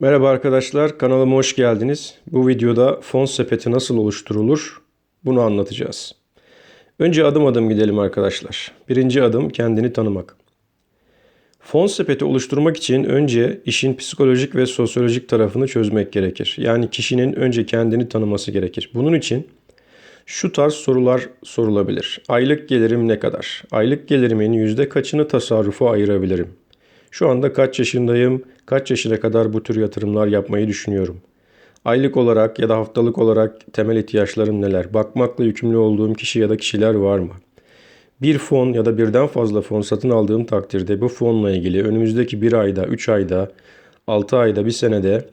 Merhaba arkadaşlar, kanalıma hoş geldiniz. Bu videoda fon sepeti nasıl oluşturulur bunu anlatacağız. Önce adım adım gidelim arkadaşlar. Birinci adım kendini tanımak. Fon sepeti oluşturmak için önce işin psikolojik ve sosyolojik tarafını çözmek gerekir. Yani kişinin önce kendini tanıması gerekir. Bunun için şu tarz sorular sorulabilir. Aylık gelirim ne kadar? Aylık gelirimin yüzde kaçını tasarrufa ayırabilirim? Şu anda kaç yaşındayım? Kaç yaşına kadar bu tür yatırımlar yapmayı düşünüyorum? Aylık olarak ya da haftalık olarak temel ihtiyaçlarım neler? Bakmakla yükümlü olduğum kişi ya da kişiler var mı? Bir fon ya da birden fazla fon satın aldığım takdirde bu fonla ilgili önümüzdeki bir ayda, 3 ayda, 6 ayda, bir senede,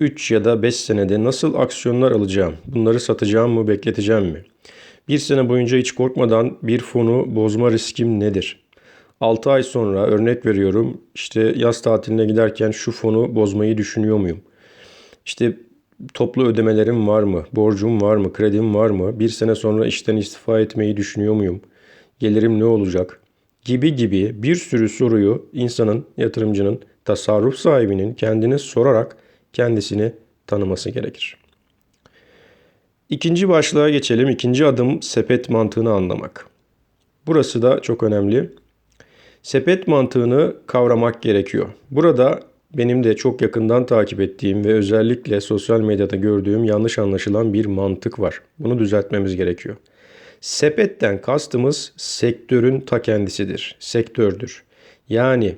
3 ya da 5 senede nasıl aksiyonlar alacağım? Bunları satacağım mı, bekleteceğim mi? Bir sene boyunca hiç korkmadan bir fonu bozma riskim nedir? 6 ay sonra örnek veriyorum işte yaz tatiline giderken şu fonu bozmayı düşünüyor muyum? İşte toplu ödemelerim var mı? Borcum var mı? Kredim var mı? Bir sene sonra işten istifa etmeyi düşünüyor muyum? Gelirim ne olacak? Gibi gibi bir sürü soruyu insanın, yatırımcının, tasarruf sahibinin kendine sorarak kendisini tanıması gerekir. İkinci başlığa geçelim. İkinci adım sepet mantığını anlamak. Burası da çok önemli. Sepet mantığını kavramak gerekiyor. Burada benim de çok yakından takip ettiğim ve özellikle sosyal medyada gördüğüm yanlış anlaşılan bir mantık var. Bunu düzeltmemiz gerekiyor. Sepetten kastımız sektörün ta kendisidir. Sektördür. Yani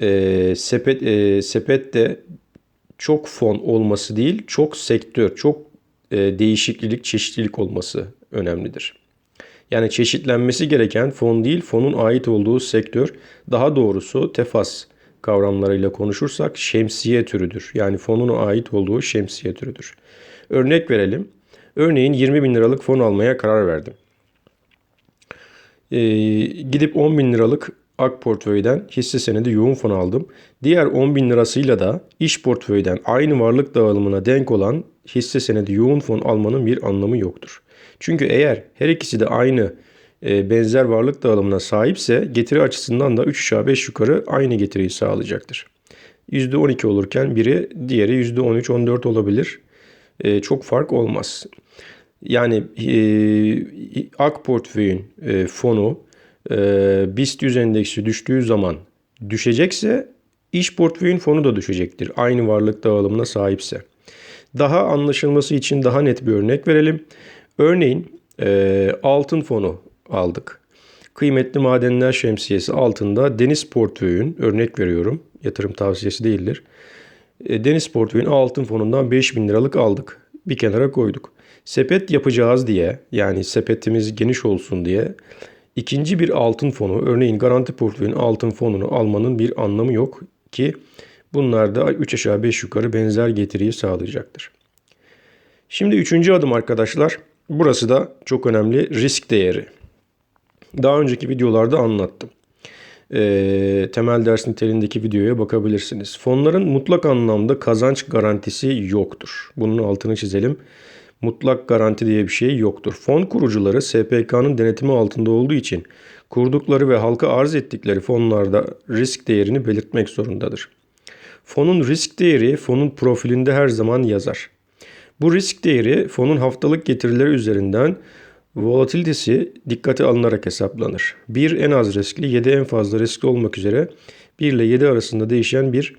e, sepet e, sepette çok fon olması değil, çok sektör, çok e, değişiklik, çeşitlilik olması önemlidir. Yani çeşitlenmesi gereken fon değil, fonun ait olduğu sektör. Daha doğrusu tefas kavramlarıyla konuşursak şemsiye türüdür. Yani fonun ait olduğu şemsiye türüdür. Örnek verelim. Örneğin 20 bin liralık fon almaya karar verdim. Ee, gidip 10 bin liralık ak portföyden hisse senedi yoğun fon aldım. Diğer 10 bin lirasıyla da iş portföyden aynı varlık dağılımına denk olan hisse senedi yoğun fon almanın bir anlamı yoktur. Çünkü eğer her ikisi de aynı e, benzer varlık dağılımına sahipse getiri açısından da 3 aşağı 5 yukarı aynı getiriyi sağlayacaktır. %12 olurken biri diğeri %13-14 olabilir. E, çok fark olmaz. Yani e, AK portföyün fonu BIST 100 endeksi düştüğü zaman düşecekse iş portföyün fonu da düşecektir. Aynı varlık dağılımına sahipse. Daha anlaşılması için daha net bir örnek verelim. Örneğin e, altın fonu aldık. Kıymetli madenler şemsiyesi altında deniz portföyün örnek veriyorum yatırım tavsiyesi değildir. E, deniz portföyün altın fonundan 5000 liralık aldık. Bir kenara koyduk. Sepet yapacağız diye yani sepetimiz geniş olsun diye ikinci bir altın fonu örneğin garanti portföyün altın fonunu almanın bir anlamı yok ki bunlar da 3 aşağı 5 yukarı benzer getiriyi sağlayacaktır. Şimdi üçüncü adım arkadaşlar Burası da çok önemli risk değeri. Daha önceki videolarda anlattım. E, temel ders niteliğindeki videoya bakabilirsiniz. Fonların mutlak anlamda kazanç garantisi yoktur. Bunun altını çizelim. Mutlak garanti diye bir şey yoktur. Fon kurucuları SPK'nın denetimi altında olduğu için kurdukları ve halka arz ettikleri fonlarda risk değerini belirtmek zorundadır. Fonun risk değeri fonun profilinde her zaman yazar. Bu risk değeri fonun haftalık getirileri üzerinden volatilitesi dikkate alınarak hesaplanır. 1 en az riskli, 7 en fazla riskli olmak üzere 1 ile 7 arasında değişen bir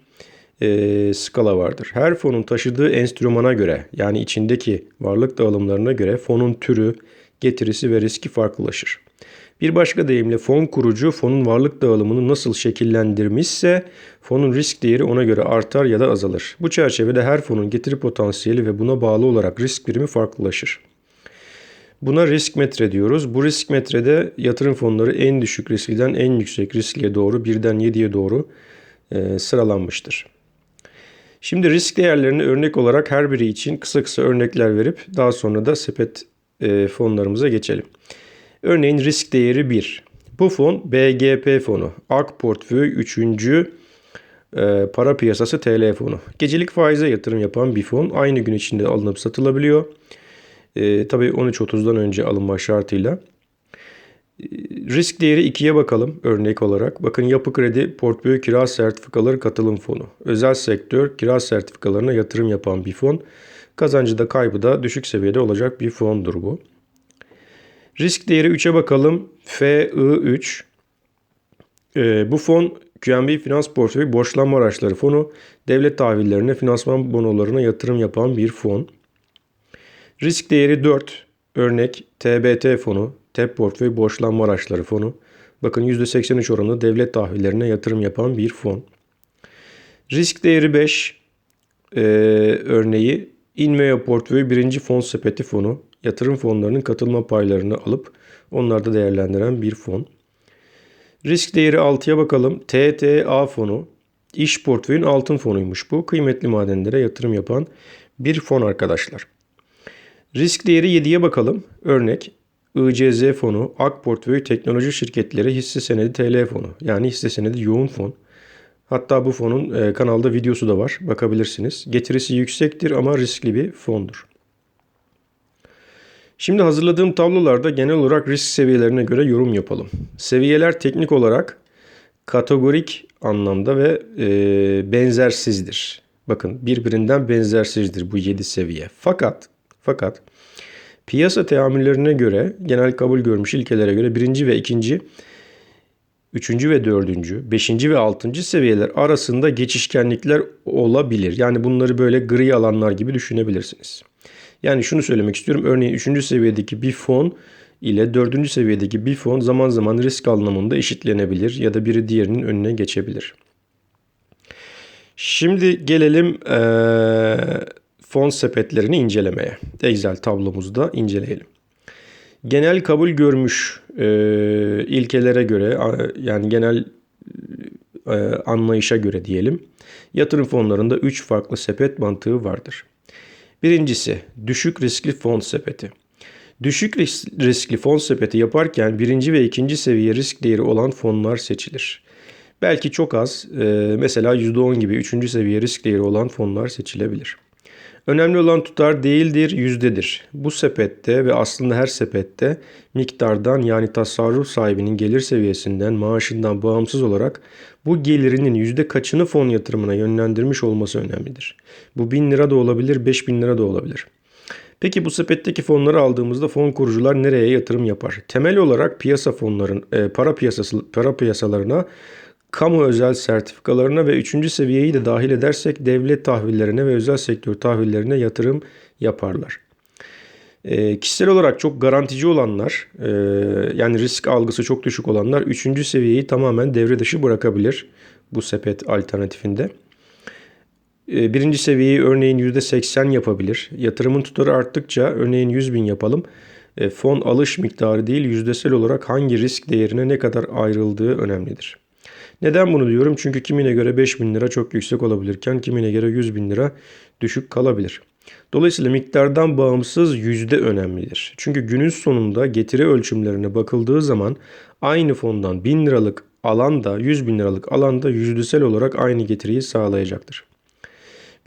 e, skala vardır. Her fonun taşıdığı enstrümana göre yani içindeki varlık dağılımlarına göre fonun türü, getirisi ve riski farklılaşır. Bir başka deyimle fon kurucu fonun varlık dağılımını nasıl şekillendirmişse fonun risk değeri ona göre artar ya da azalır. Bu çerçevede her fonun getiri potansiyeli ve buna bağlı olarak risk birimi farklılaşır. Buna risk metre diyoruz. Bu risk metrede yatırım fonları en düşük riskliden en yüksek riskliye doğru birden 7'ye doğru e, sıralanmıştır. Şimdi risk değerlerini örnek olarak her biri için kısa kısa örnekler verip daha sonra da sepet e, fonlarımıza geçelim. Örneğin risk değeri 1. Bu fon BGP fonu. AK portföy 3. E, para piyasası TL fonu. Gecelik faize yatırım yapan bir fon. Aynı gün içinde alınıp satılabiliyor. E, tabii 13.30'dan önce alınma şartıyla. Risk değeri 2'ye bakalım örnek olarak. Bakın yapı kredi portföy kira sertifikaları katılım fonu. Özel sektör kira sertifikalarına yatırım yapan bir fon. Kazancı da kaybı da düşük seviyede olacak bir fondur bu. Risk değeri 3'e bakalım. FI3. Ee, bu fon QNB Finans Portföyü Borçlanma Araçları Fonu devlet tahvillerine, finansman bonolarına yatırım yapan bir fon. Risk değeri 4. Örnek TBT fonu, TEP Portföy Borçlanma Araçları Fonu. Bakın %83 oranında devlet tahvillerine yatırım yapan bir fon. Risk değeri 5. Ee, örneği Inveo Portföy birinci fon sepeti fonu. Yatırım fonlarının katılma paylarını alıp onlarda değerlendiren bir fon. Risk değeri 6'ya bakalım. TTA fonu. İş portföyün altın fonuymuş bu. Kıymetli madenlere yatırım yapan bir fon arkadaşlar. Risk değeri 7'ye bakalım. Örnek ICZ fonu, AK Portföy Teknoloji Şirketleri Hisse Senedi TL fonu. Yani hisse senedi yoğun fon. Hatta bu fonun e, kanalda videosu da var. Bakabilirsiniz. Getirisi yüksektir ama riskli bir fondur. Şimdi hazırladığım tablolarda genel olarak risk seviyelerine göre yorum yapalım. Seviyeler teknik olarak kategorik anlamda ve e, benzersizdir. Bakın birbirinden benzersizdir bu 7 seviye. Fakat fakat piyasa teamüllerine göre genel kabul görmüş ilkelere göre birinci ve ikinci, üçüncü ve dördüncü, beşinci ve altıncı seviyeler arasında geçişkenlikler olabilir. Yani bunları böyle gri alanlar gibi düşünebilirsiniz. Yani şunu söylemek istiyorum. Örneğin 3. seviyedeki bir fon ile 4. seviyedeki bir fon zaman zaman risk anlamında eşitlenebilir ya da biri diğerinin önüne geçebilir. Şimdi gelelim ee, fon sepetlerini incelemeye. Excel tablomuzda inceleyelim. Genel kabul görmüş e, ilkelere göre yani genel e, anlayışa göre diyelim yatırım fonlarında 3 farklı sepet mantığı vardır. Birincisi düşük riskli fon sepeti. Düşük riskli fon sepeti yaparken birinci ve ikinci seviye risk değeri olan fonlar seçilir. Belki çok az mesela %10 gibi üçüncü seviye risk değeri olan fonlar seçilebilir. Önemli olan tutar değildir, yüzdedir. Bu sepette ve aslında her sepette miktardan yani tasarruf sahibinin gelir seviyesinden, maaşından bağımsız olarak bu gelirinin yüzde kaçını fon yatırımına yönlendirmiş olması önemlidir. Bu 1000 lira da olabilir, 5000 lira da olabilir. Peki bu sepetteki fonları aldığımızda fon kurucular nereye yatırım yapar? Temel olarak piyasa fonların, e, para piyasası para piyasalarına kamu özel sertifikalarına ve üçüncü seviyeyi de dahil edersek devlet tahvillerine ve özel sektör tahvillerine yatırım yaparlar. E, kişisel olarak çok garantici olanlar e, yani risk algısı çok düşük olanlar üçüncü seviyeyi tamamen devre dışı bırakabilir bu sepet alternatifinde. E, birinci seviyeyi örneğin %80 yapabilir. Yatırımın tutarı arttıkça örneğin 100 bin yapalım. E, fon alış miktarı değil yüzdesel olarak hangi risk değerine ne kadar ayrıldığı önemlidir. Neden bunu diyorum? Çünkü kimine göre 5 bin lira çok yüksek olabilirken kimine göre 100 bin lira düşük kalabilir. Dolayısıyla miktardan bağımsız yüzde önemlidir. Çünkü günün sonunda getiri ölçümlerine bakıldığı zaman aynı fondan 1000 liralık alanda 100 bin liralık alanda yüzdesel olarak aynı getiriyi sağlayacaktır.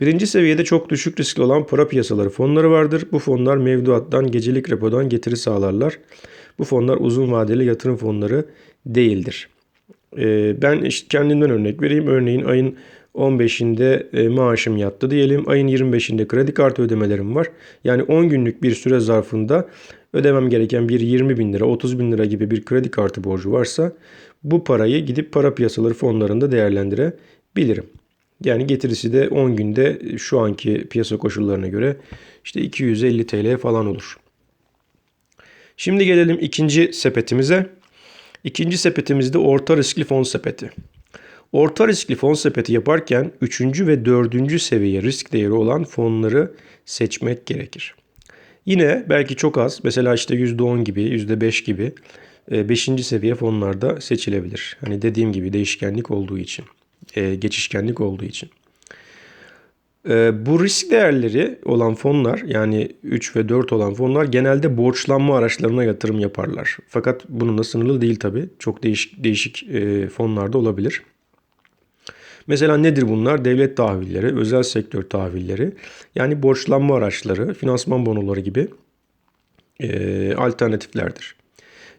Birinci seviyede çok düşük riskli olan para piyasaları fonları vardır. Bu fonlar mevduattan, gecelik repodan getiri sağlarlar. Bu fonlar uzun vadeli yatırım fonları değildir. Ee, ben işte kendimden örnek vereyim. Örneğin ayın 15'inde e, maaşım yattı diyelim. Ayın 25'inde kredi kartı ödemelerim var. Yani 10 günlük bir süre zarfında ödemem gereken bir 20 bin lira, 30 bin lira gibi bir kredi kartı borcu varsa bu parayı gidip para piyasaları fonlarında değerlendirebilirim. Yani getirisi de 10 günde şu anki piyasa koşullarına göre işte 250 TL falan olur. Şimdi gelelim ikinci sepetimize. İkinci sepetimizde orta riskli fon sepeti. Orta riskli fon sepeti yaparken 3. ve 4. seviye risk değeri olan fonları seçmek gerekir. Yine belki çok az mesela işte %10 gibi %5 gibi 5. E, seviye fonlarda seçilebilir. Hani dediğim gibi değişkenlik olduğu için, e, geçişkenlik olduğu için. E, bu risk değerleri olan fonlar yani 3 ve 4 olan fonlar genelde borçlanma araçlarına yatırım yaparlar. Fakat bunun da sınırlı değil tabi. Çok değişik, değişik fonlarda olabilir. Mesela nedir bunlar? Devlet tahvilleri, özel sektör tahvilleri, yani borçlanma araçları, finansman bonoları gibi e, alternatiflerdir.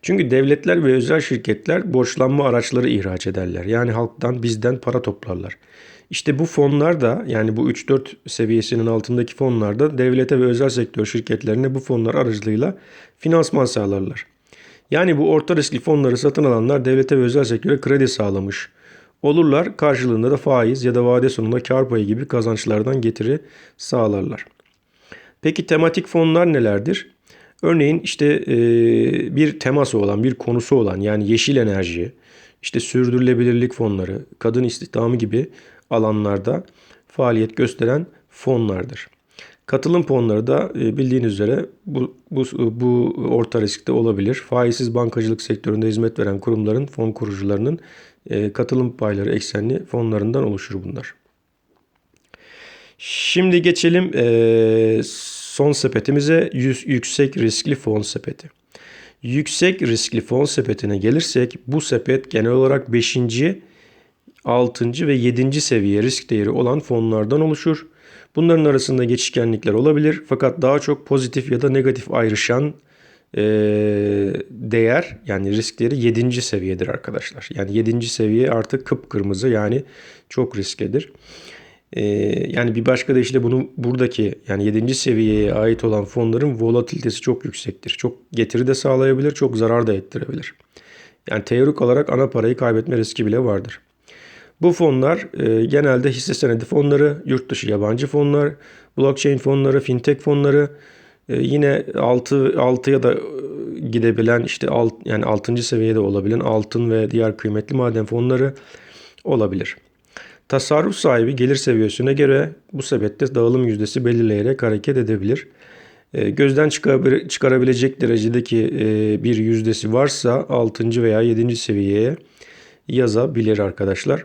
Çünkü devletler ve özel şirketler borçlanma araçları ihraç ederler. Yani halktan bizden para toplarlar. İşte bu fonlar da yani bu 3-4 seviyesinin altındaki fonlar da devlete ve özel sektör şirketlerine bu fonlar aracılığıyla finansman sağlarlar. Yani bu orta riskli fonları satın alanlar devlete ve özel sektöre kredi sağlamış olurlar. Karşılığında da faiz ya da vade sonunda kar payı gibi kazançlardan getiri sağlarlar. Peki tematik fonlar nelerdir? Örneğin işte e, bir teması olan, bir konusu olan yani yeşil enerji, işte sürdürülebilirlik fonları, kadın istihdamı gibi alanlarda faaliyet gösteren fonlardır. Katılım fonları da e, bildiğiniz üzere bu, bu, bu orta riskte olabilir. Faizsiz bankacılık sektöründe hizmet veren kurumların fon kurucularının e, katılım payları eksenli fonlarından oluşur bunlar. Şimdi geçelim e, son sepetimize yüksek riskli fon sepeti. Yüksek riskli fon sepetine gelirsek bu sepet genel olarak 5. 6. ve 7. seviye risk değeri olan fonlardan oluşur. Bunların arasında geçişkenlikler olabilir fakat daha çok pozitif ya da negatif ayrışan e, değer yani risk değeri 7. seviyedir arkadaşlar. Yani 7. seviye artık kıpkırmızı yani çok risklidir. E, yani bir başka deyişle bunu buradaki yani 7. seviyeye ait olan fonların volatilitesi çok yüksektir. Çok getiri de sağlayabilir, çok zarar da ettirebilir. Yani teorik olarak ana parayı kaybetme riski bile vardır. Bu fonlar e, genelde hisse senedi fonları, yurt dışı yabancı fonlar, blockchain fonları, fintech fonları, e, yine 6 6'ya da e, gidebilen işte alt, yani 6. seviyede olabilen altın ve diğer kıymetli maden fonları olabilir. Tasarruf sahibi gelir seviyesine göre bu sepette dağılım yüzdesi belirleyerek hareket edebilir. E, gözden çıkarabilecek derecedeki e, bir yüzdesi varsa 6. veya 7. seviyeye yazabilir arkadaşlar.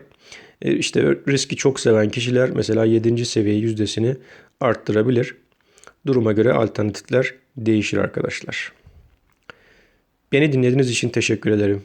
E, işte riski çok seven kişiler mesela 7. seviye yüzdesini arttırabilir. Duruma göre alternatifler değişir arkadaşlar. Beni dinlediğiniz için teşekkür ederim.